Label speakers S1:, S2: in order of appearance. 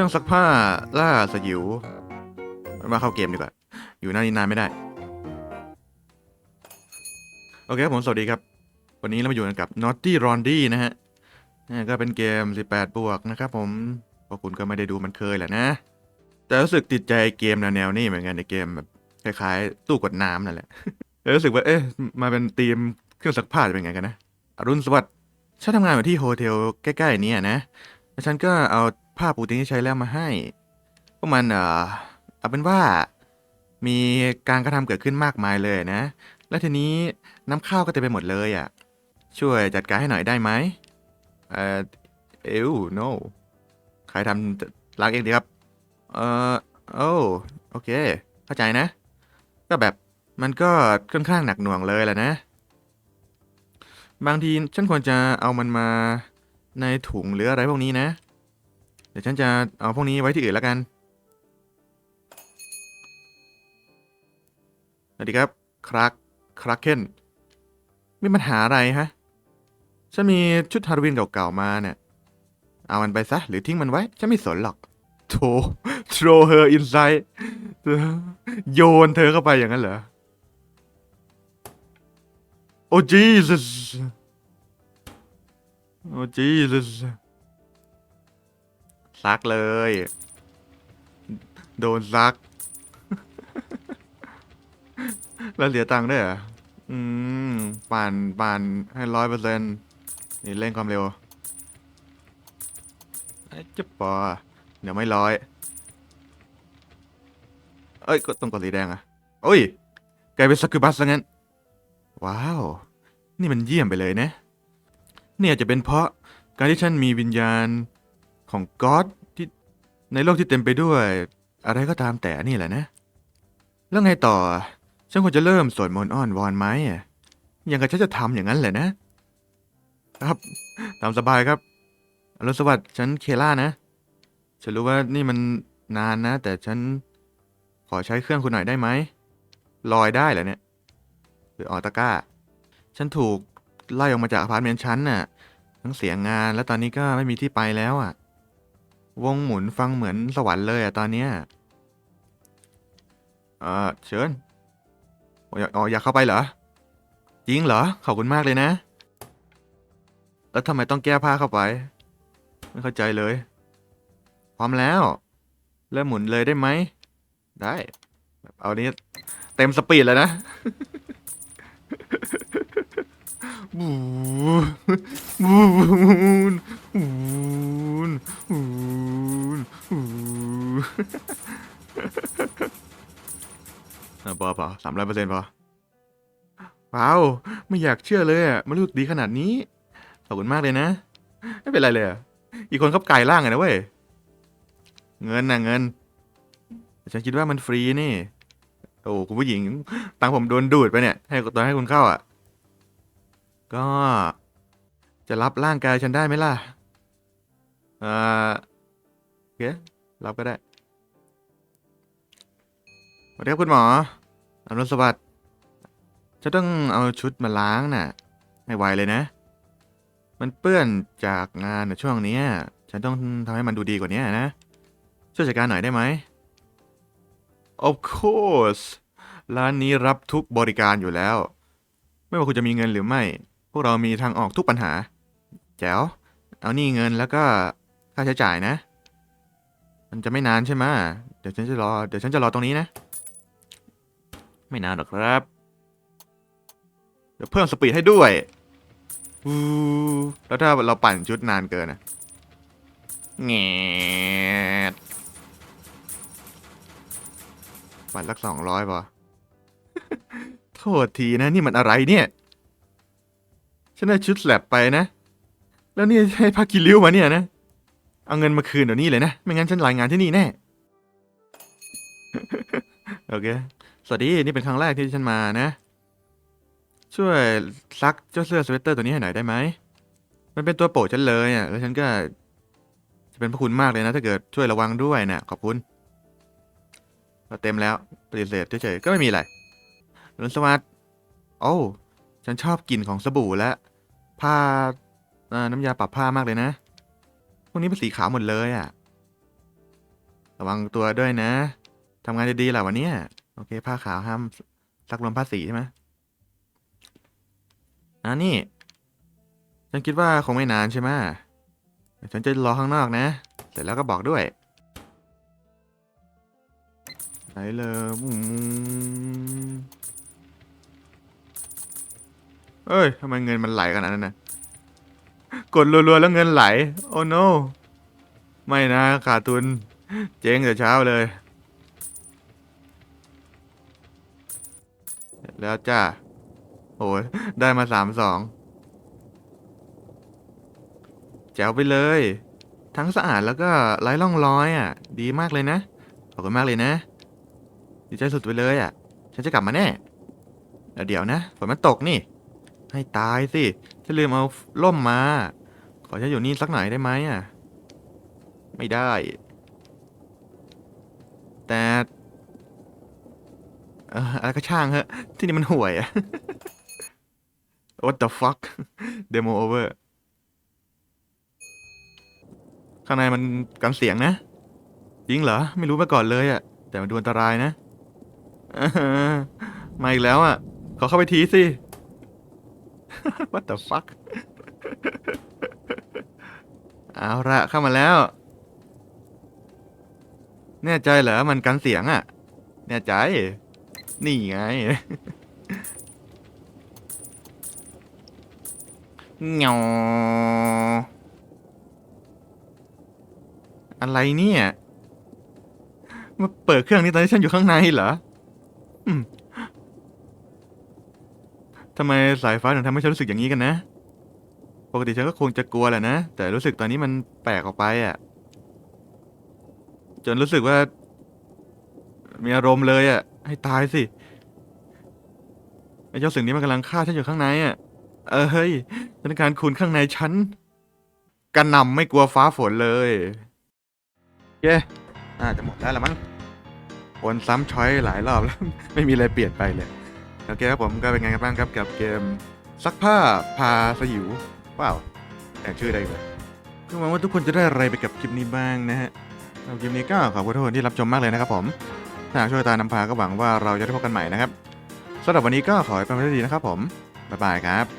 S1: รื่องซักผ้าล่าสยิวมาเข้าเกมดีกว่า อยู่หน้านี้นานไม่ได้ โอเคครับผมสวัสดีครับ วันนี้เรามาอยู่กันกับ Naughty Rondy นะฮะนี่ก็เป็นเกม 18 บวกนะครับผมพวกคุณก็ไม่ได้ดูมันเคยแหละนะ แต่รู้สึกติดใจเกมแนวๆนี้เหมือนกันในเกมแบบคล้ายๆ ตู้กดน้ำนั่นแหละแล้วรู้สึกว่าเอ๊ะมาเป็นธีมเครื่องซักผ้าจะเป็นไงกันนะอรุณสวัสดิ์ฉันทำงานอยู่ที่โฮเทลใกล้ๆนี้นะแล้วฉันก็เอา ผ้าปูตียงที่ใช้แล้วมาให้พวกมันเอ่อเอาเป็นว่ามีการกระทำเกิดขึ้นมากมายเลยนะ และทีนี้น้ำข้าวก็เต็มไปหมดเลยอะ ช่วยจัดการให้หน่อยได้ไหมเอ่อเอว no ใครทำล้างเองดีครับ เออโอ้โอเค เข้าใจนะ ก็แบบมันก็ค่อนข้างหนักหน่วงเลยแหละนะ บางทีฉันควรจะเอามันมาในถุงหรืออะไรพวกนี้นะ ดี๋ยวฉันจะเอาพวกนี้ไว้ที่อื่นแล้วกัน สวัสดีครับครักครักเคนมีปัญหาอะไรฮะ ฉันมีชุดฮาโลวีนเก่าๆมาเนี่ย เอามันไปซะ หรือทิ้งมันไว้ ฉันไม่สนหรอกโถ throw her inside โยนเธอเข้าไปอย่างนั้นเหรอ โอ้ Jesus โอ้ Jesus ซักเลย โดนซัก แล้วเหลือตังค์ด้วยเหรอ อืมปั่นปั่นให้ร้อยเปอร์เซ็นต์นี่เร่งความเร็วไอ้เจะปอเดี๋ยวไม่ร้อย เอ้ย ก็ต้องกดสีแดงอะโอ้ย กลายเป็นสกิบัสซะงั้น ว้าว นี่มันเยี่ยมไปเลยนะ เนี่ยจะเป็นเพราะการที่ฉันมีวิญญาณ ของก็อดที่ในโลกที่เต็มไปด้วย อะไรก็ตามแต่นี่แหละนะ แล้วไงต่อ ฉันควรจะเริ่มสวดมนต์อ้อนวอนไหมอะย่างกับฉันจะทำอย่างนั้นแหละนะ ครับ ตามสบายครับอรุณสวัสดิ์ฉันเคล่านะ ฉันรู้ว่านี่มันนานนะ แต่ฉันขอใช้เครื่องคุณหน่อยได้ไหม ลอยได้เหรอเนี่ย หรือออตาก้า ฉันถูกไล่ออกมาจากอพาร์ตเมนต์ฉันน่ะ ทั้งเสียงาน และตอนนี้ก็ไม่มีที่ไปแล้วอะ วงหมุนฟังเหมือนสวรรค์เลยอะตอนเนี้ยเออเชิญอ๋ออยากอยากเข้าไปเหรอ จริงเหรอ ขอบคุณมากเลยนะ แล้วทำไมต้องแก้ผ้าเข้าไป ไม่เข้าใจเลย พร้อมแล้ว เริ่มหมุนเลยได้ไหม ได้ เอานี้เต็มสปีดเลยนะ บูบูนบูนบูนบูนอะพอพอสามร้อยเปอร์เซ็นต์พอเปล่าไม่อยากเชื่อเลยอะมันรู้สึกดีขนาดนี้ ขอบคุณมากเลยนะ ไม่เป็นไรเลยอะอีกคนเขากายร่างไงนะเว้ย เงินนะเงินฉันคิดว่ามันฟรีนี่ โอ้คุณผู้หญิง ตังผมโดนดูดไปเนี่ย ให้ตอนให้คุณเข้าอะ ก็จะรับร่างกายฉันได้ไหมล่ะเอ่อโอเครับก็ได้สวัสดีครับคุณหมออรุสวัสดิ์จะต้องเอาชุดมาล้างน่ะ ไม่ไหวเลยนะ มันเปื้อนจากงานในช่วงนี้ฉันต้องทำให้มันดูดีกว่านี้นะ ช่วยจัดการหน่อยได้ไหม Of course ร้านนี้รับทุกบริการอยู่แล้ว ไม่ว่าคุณจะมีเงินหรือไม่ วกเรามีทางออกทุกปัญหา แจ๋ว เอานี่เงินแล้วก็ค่าใช้จ่ายนะ มันจะไม่นานใช่ไหมเดี๋ยวฉันจะรอ เดี๋ยวฉันจะรอตรงนี้นะ ไม่นานหรอกครับ เดี๋ยวเพิ่มสปีดให้ด้วยอูแล้วถ้าเราปั่นชุดนานเกินอะแงดปั่นสักสองร้อยป่ะโทษทีนะนี่มันอะไรเนี่ย ฉันได้ชุดแลบไปนะ แล้วนี่ให้พักกิริ้วมาเนี่ยนะ เอาเงินมาคืนเดี๋ยวนี้เลยนะ ไม่งั้นฉันรายงานที่นี่แน่ โอเค สวัสดี นี่เป็นครั้งแรกที่ฉันมานะ ช่วยซักเจ้าเสื้อสเวตเตอร์ตัวนี้ให้หน่อยได้ไหม มันเป็นตัวโปรดฉันเลยอะ แล้วฉันก็ จะเป็นพระคุณมากเลยนะ ถ้าเกิดช่วยระวังด้วยนะขอบคุณเราเต็มแล้วปฏิเสธเฉยๆก็ไม่มีอะไรรุนสวัสดิ์โอ้ ฉันชอบกลิ่นของสบู่และ ผ้าน้ำยาปรับผ้ามากเลยนะ พวกนี้เป็นสีขาวหมดเลยอะ ระวังตัวด้วยนะทำงานดีๆแหละวันนี้โอเค ผ้าขาวห้ามซักรวมผ้าสีใช่ไหมอ่านี่ ฉันคิดว่าคงไม่นานใช่ไหมฉันจะรอข้างนอกนะ เสร็จแล้วก็บอกด้วยไหนเลย เอ้ยทำไมเงินมันไหลขนาดนั้นนะกดรัวๆแล้วเงินไหล โอ้ no ไม่นะขาดทุน เจ๊งแต่เช้าเลย แล้วจ้า โอ้ยได้มาสามสอง แจ๋วไปเลย ทั้งสะอาดแล้วก็ไร้ร่องรอยอะ ดีมากเลยนะ ขอบคุณมากเลยนะ ดีใจสุดไปเลยอะ ฉันจะกลับมาแน่แล้วเดี๋ยวนะ ฝนมันตกนี่ ให้ตายสิฉันลืมเอาล่มมา ขอฉันอยู่นี่สักหน่อยได้ไหมอะ ไม่ได้ แต่เอ่ออะไรก็ช่างเหอะ ที่นี่มันห่วยอะ What the fuck demo over ข้างในมันกันเสียงนะ จริงเหรอ ไม่รู้มาก่อนเลยอะแต่มันดูอันตรายนะอ่าฮะมาอีกแล้วอะขอเข้าไปทีสิ What the fuck เอาละเข้ามาแล้ว แน่ใจเหรอมันกันเสียงอะแน่ใจ นี่ไงเงาอะไรเนี่ย มาเปิดเครื่องนี้ตอนที่ฉันอยู่ข้างในเหรอ อืม ทำไมสายฟ้าถึงทำให้ฉันรู้สึกอย่างนี้กันนะ ปกติฉันก็คงจะกลัวแหละนะ แต่รู้สึกตอนนี้มันแปลกออกไปอะ จนรู้สึกว่า มีอารมณ์เลยอะ ให้ตายสิไอ้เจ้าสิ่งนี้มันกำลังฆ่าฉันอยู่ข้างในอะ เออเฮ้ยธนาคารคุณข้างในฉันกระหนำไม่กลัวฟ้าฝนเลยเย้น่าจะหมดแล้วละมั้งวนซ้ำช้อยหลายรอบแล้ว ไม่มีอะไรเปลี่ยนไปเลย โอเคครับผมก็เป็นไงกันบ้างครับกับเกมซักผ้าพาสยิวว้าวแต่ชื่อได้เลยก็หวังว่าทุกคนจะได้อะไรไปกับคลิปนี้บ้างนะฮะสำหรับคลิปนี้ก็ขอบคุณทุกคนที่รับชมมากเลยนะครับผมถ้าหากช่วยตานำพาก็หวังว่าเราจะได้พบกันใหม่นะครับสำหรับวันนี้ก็ขอให้เป็นวันที่ดีนะครับผมบ๊ายบายครับ